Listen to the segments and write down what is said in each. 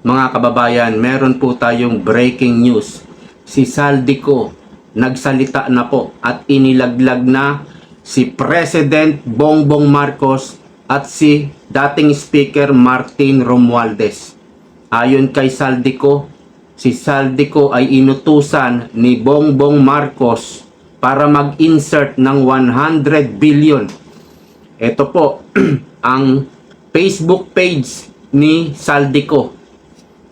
mga kababayan, meron po tayong breaking news. Si Saldico nagsalita na po at inilaglag na si President Bongbong Marcos at si dating Speaker Martin Romualdez. Ayon kay Saldico, si Saldico ay inutusan ni Bongbong Marcos para mag-insert ng 100 billion. Ito po ang Facebook page ni Saldico.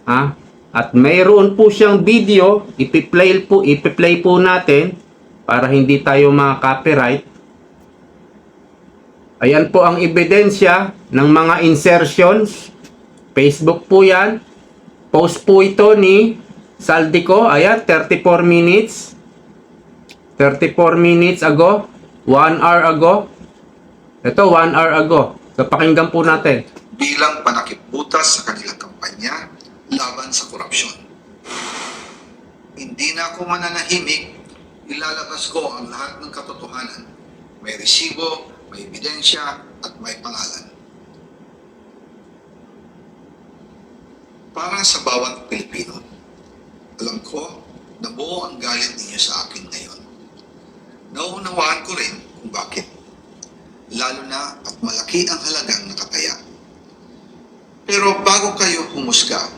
Ha? At mayroon po siyang video, ipi-play po, ipi-play po natin para hindi tayo mga-copyright. Ayan po ang ebidensya ng mga insertions. Facebook po yan. Post po ito ni Saldico. Ayan, 34 minutes. 34 minutes ago. 1 hour ago. Ito, 1 hour ago. So, pakinggan po natin. bilang panakibutas sa kanilang kampanya laban sa korupsyon. Hindi na ako mananahimik, ilalabas ko ang lahat ng katotohanan. May resibo, may ebidensya, at may pangalan. Para sa bawat Pilipino, alam ko na buo ang galit ninyo sa akin ngayon. Nauunawaan ko rin kung bakit. Lalo na at malaki ang halagang nakataya. Pero bago kayo humusga,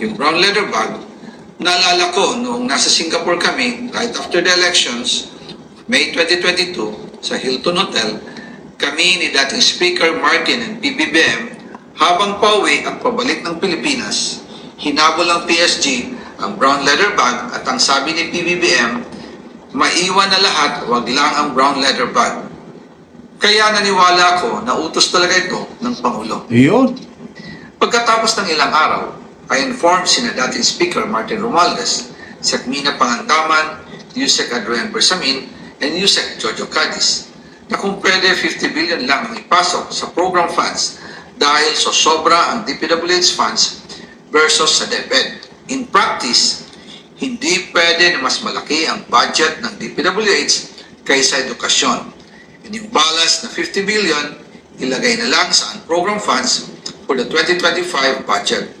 yung brown leather bag, naalala ko nung nasa Singapore kami right after the elections, May 2022, sa Hilton Hotel, kami ni dating Speaker Martin and PBBM habang pauwi at pabalik ng Pilipinas, hinabol ng PSG ang brown leather bag at ang sabi ni PBBM, maiwan na lahat, wag lang ang brown leather bag. Kaya naniwala ako na utos talaga ito ng Pangulo. Ayun. Pagkatapos ng ilang araw, I informed sina dating Speaker Martin Romualdez, Sekmina Pangandaman, Yusek Adrian Bersamin, and Yusek Jojo Cadiz na kung pwede 50 billion lang ang ipasok sa program funds dahil so sobra ang DPWH funds versus sa DepEd. In practice, hindi pwede na mas malaki ang budget ng DPWH kaysa edukasyon. And yung balance na 50 billion, ilagay na lang sa program funds for the 2025 budget.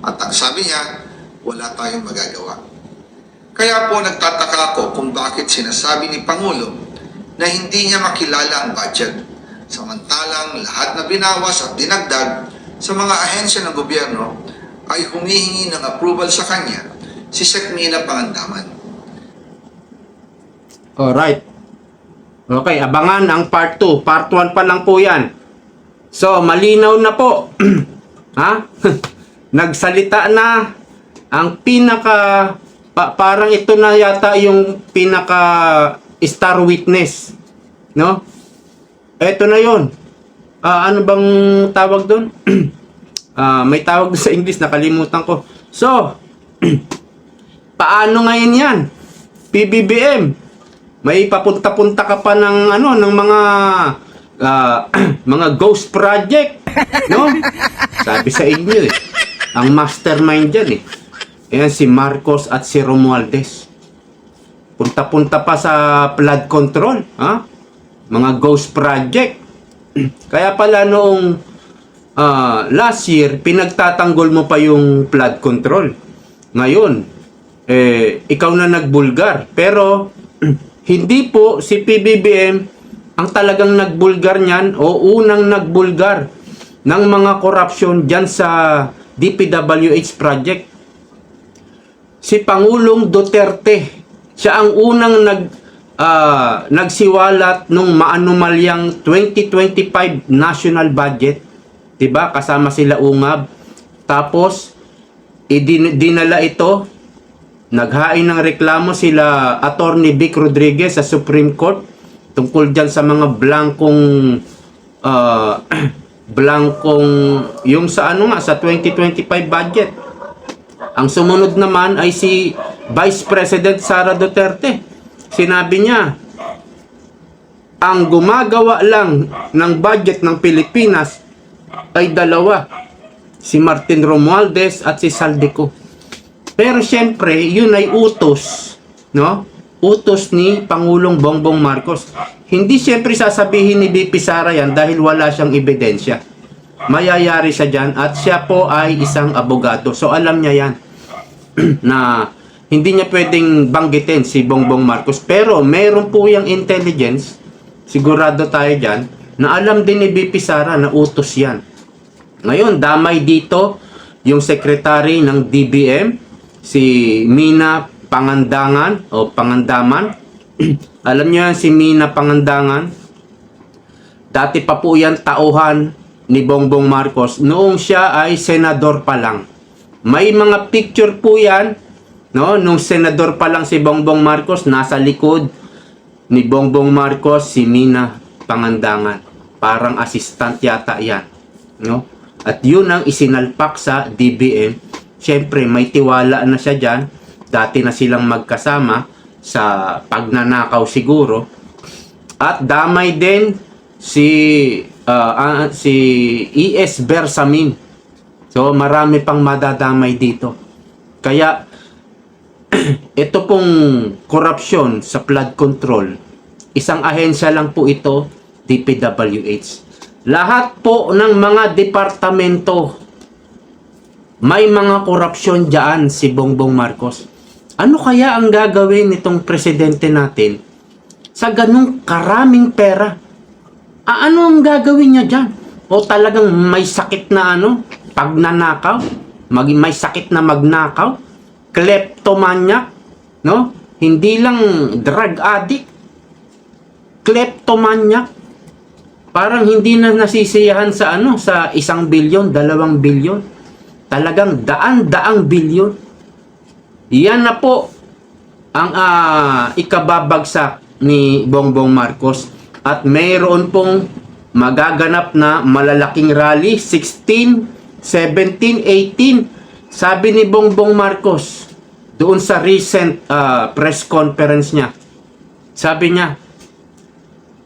At sabi niya, wala tayong magagawa. Kaya po nagtataka ako kung bakit sinasabi ni Pangulo na hindi niya makilala ang budget. Samantalang lahat na binawas at dinagdag sa mga ahensya ng gobyerno ay humihingi ng approval sa kanya si Sekmina Pangandaman. Alright. Okay, abangan ang part 2. Part 1 pa lang po yan. So, malinaw na po. ha? Nagsalita na ang pinaka pa- parang ito na yata yung pinaka star witness. No? Ito na yon. Ah, ano bang tawag doon? Ah, may tawag sa English, nakalimutan ko. So, paano ngayon yan? PBBM, may papunta-punta ka pa ng ano ng mga ah, mga ghost project, no? Sabi sa inyo eh. Ang mastermind diyan eh. Ayan si Marcos at si Romualdez. Punta-punta pa sa flood control, ha? Mga ghost project. Kaya pala noong ah, last year, pinagtatanggol mo pa yung flood control. Ngayon, eh, ikaw na nagbulgar. Pero, hindi po si PBBM ang talagang nagbulgar niyan o unang nagbulgar ng mga korupsyon dyan sa DPWH project. Si Pangulong Duterte, siya ang unang nag ah, nagsiwalat nung maanumalyang 2025 national budget, 'di ba? Kasama sila Ungab. Tapos idin- dinala ito naghain ng reklamo sila Attorney Vic Rodriguez sa Supreme Court tungkol dyan sa mga blankong ah, blankong yung sa ano nga sa 2025 budget. Ang sumunod naman ay si Vice President Sara Duterte. Sinabi niya, ang gumagawa lang ng budget ng Pilipinas ay dalawa. Si Martin Romualdez at si Saldico. Pero siyempre, yun ay utos, no? Utos ni Pangulong Bongbong Marcos. Hindi siyempre sasabihin ni BP Sara yan dahil wala siyang ebidensya. Mayayari siya dyan at siya po ay isang abogado. So alam niya yan na hindi niya pwedeng banggitin si Bongbong Marcos. Pero meron po yung intelligence, sigurado tayo dyan, na alam din ni BP Sara na utos yan. Ngayon, damay dito yung secretary ng DBM, si Mina Pangandangan o Pangandaman. Alam niyo yan si Mina Pangandangan. Dati pa po yan tauhan ni Bongbong Marcos noong siya ay senador pa lang. May mga picture po yan, no? Nung senador pa lang si Bongbong Marcos, nasa likod ni Bongbong Marcos si Mina Pangandangan. Parang assistant yata yan, no? At yun ang isinalpak sa DBM. Siyempre, may tiwala na siya dyan. Dati na silang magkasama sa pagnanakaw siguro. At damay din si ah, ah, si ES Bersamin. So marami pang madadamay dito. Kaya ito pong korupsyon sa flood control, isang ahensya lang po ito, DPWH. Lahat po ng mga departamento may mga korupsyon diyan si Bongbong Marcos. Ano kaya ang gagawin nitong presidente natin sa ganung karaming pera? Ah, ano ang gagawin niya diyan? O talagang may sakit na ano, pagnanakaw, mag may sakit na magnakaw, kleptomaniac, no? Hindi lang drug addict, kleptomaniac. Parang hindi na nasisiyahan sa ano, sa isang bilyon, dalawang bilyon. Talagang daan-daang bilyon. Yan na po ang ah, ikababagsak ni Bongbong Marcos. At mayroon pong magaganap na malalaking rally 16, 17, 18 sabi ni Bongbong Marcos doon sa recent ah, press conference niya sabi niya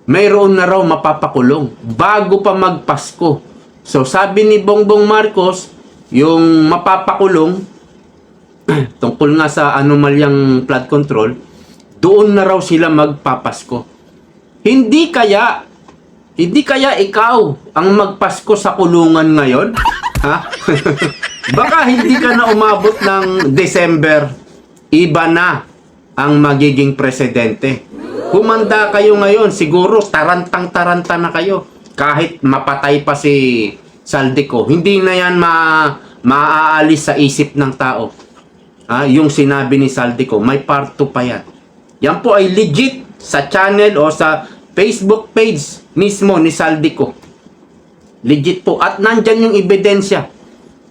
mayroon na raw mapapakulong bago pa magpasko. So sabi ni Bongbong Marcos yung mapapakulong tungkol nga sa anomalyang flood control, doon na raw sila magpapasko. Hindi kaya, hindi kaya ikaw ang magpasko sa kulungan ngayon? Ha? Baka hindi ka na umabot ng December, iba na ang magiging presidente. Kumanda kayo ngayon, siguro tarantang-taranta na kayo. Kahit mapatay pa si Saldico, hindi na yan ma maaalis sa isip ng tao. Ah, yung sinabi ni Saldico, may part 2 pa yan. Yan po ay legit sa channel o sa Facebook page mismo ni Saldico. Legit po. At nandyan yung ebidensya.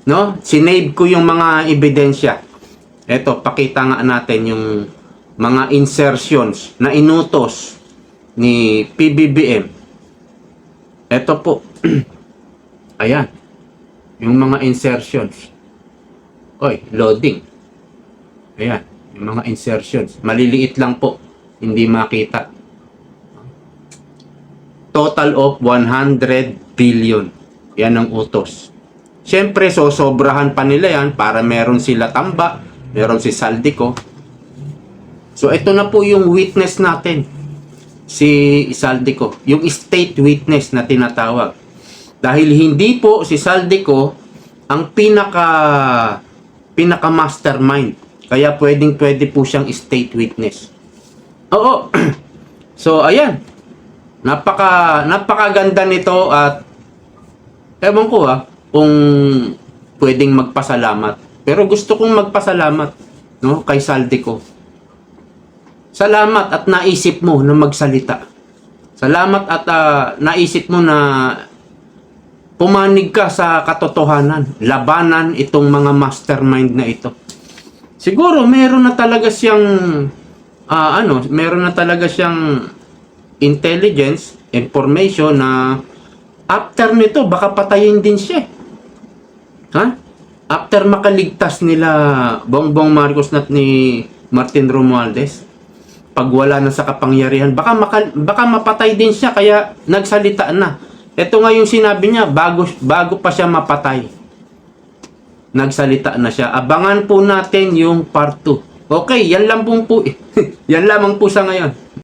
No? Sinave ko yung mga ebidensya. Eto, pakita nga natin yung mga insertions na inutos ni PBBM. Eto po. Ayan. Yung mga insertions. Oy, loading. Ayan, yung mga insertions. Maliliit lang po. Hindi makita. Total of 100 billion. Yan ang utos. Siyempre, sosobrahan pa nila yan para meron sila tamba, meron si Saldico. So, ito na po yung witness natin. Si Saldico. Yung state witness na tinatawag. Dahil hindi po si Saldico ang pinaka pinaka mastermind. Kaya pwedeng pwede po siyang state witness. Oo. so ayan. Napaka napakaganda nito at ewan ko ah kung pwedeng magpasalamat. Pero gusto kong magpasalamat no kay Saldico. Salamat at naisip mo na magsalita. Salamat at ah, naisip mo na pumanig ka sa katotohanan, labanan itong mga mastermind na ito. Siguro meron na talaga siyang ah, ano, meron na talaga siyang intelligence, information na after nito baka patayin din siya. Ha? After makaligtas nila Bongbong Marcos at ni Martin Romualdez, pag wala na sa kapangyarihan, baka, maka, baka mapatay din siya kaya nagsalita na. Ito nga yung sinabi niya, bago, bago pa siya mapatay. Nagsalita na siya. Abangan po natin yung part 2. Okay, yan lang po po. yan lamang po sa ngayon.